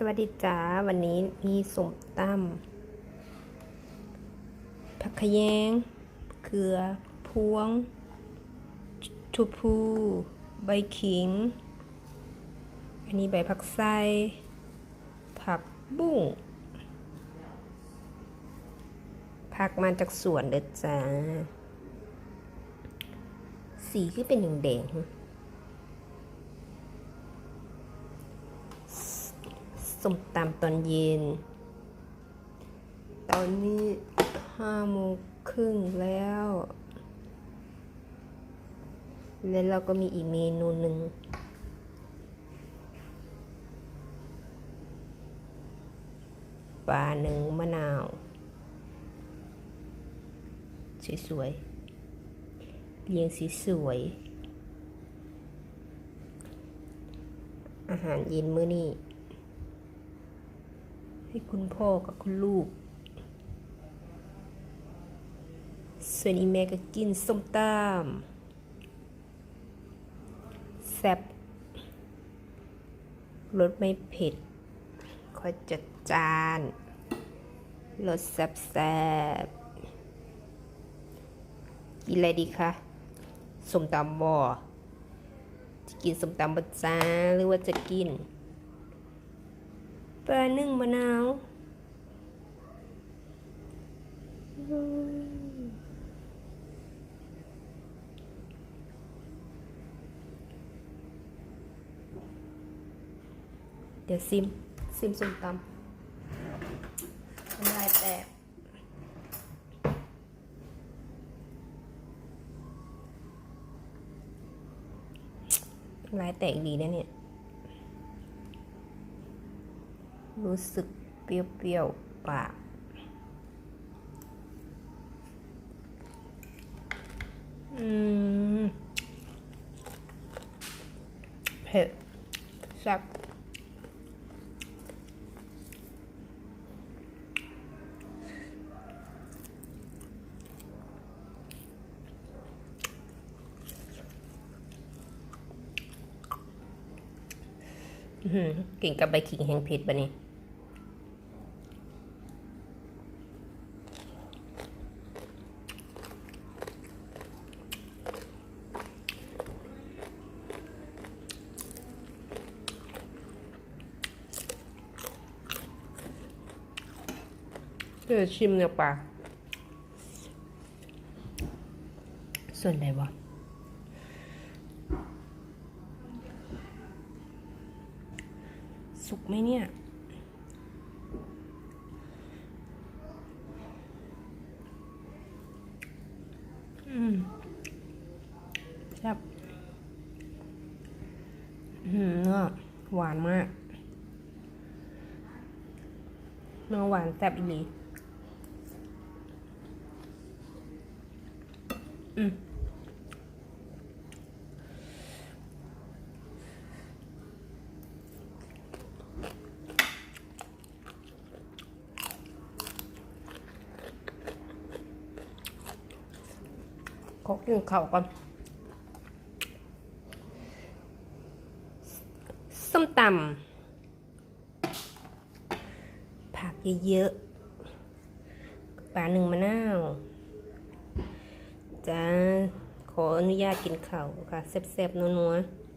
สวัสดีจ้าวันนี้มีสมตำผักขะแยงเกลือ พวงทูพูใบขิง อันนี้ใบผักไส้ผักบุ้งผักมาจากสวนเด้อจ้า สีคือเป็นแดงๆ ส้มตำตอนเย็น ตอนนี้ห้าโมงครึ่งแล้ว แล้วเราก็มีอีกเมนูหนึ่งปลาหนึ่งมะนาว สวยๆเรียงสีสวย อาหารเย็นมื้อนี้ ให้คุณพ่อกับคุณลูก ส่วนอีแม่ก็กินส้มตำแซ่บรสไม่เผ็ดคอยจัดจานรสแซ่บแซ่บกินอะไรดีคะส้มตำบ่จะกินส้มตำบัจ้าหรือว่าจะกิน ปลานึ่งมะนาวเดี๋ยวซิม ซิมส้มตำน้ำลายแตกลายแตกดีนะเนี่ย รู้สึกเปรี้ยวๆปาก อืม เผ็ดแซ่บกินกับใบขิงแห้งเผ็ดบะนี่ เดี๋ยวชิมเนื้อปลาส่วนไหนวะสุกไหมเนี่ย อืมแซ่บอื้อหือเนื้อหวานมากเนื้อหวานแซ่บอีหลี อืมขอกินข้าวก่อนส้มตำผักเยอะๆปลาหนึ่งมะนาว จ้า ขออนุญาตกินข้าวค่ะแซ่บๆนัวๆ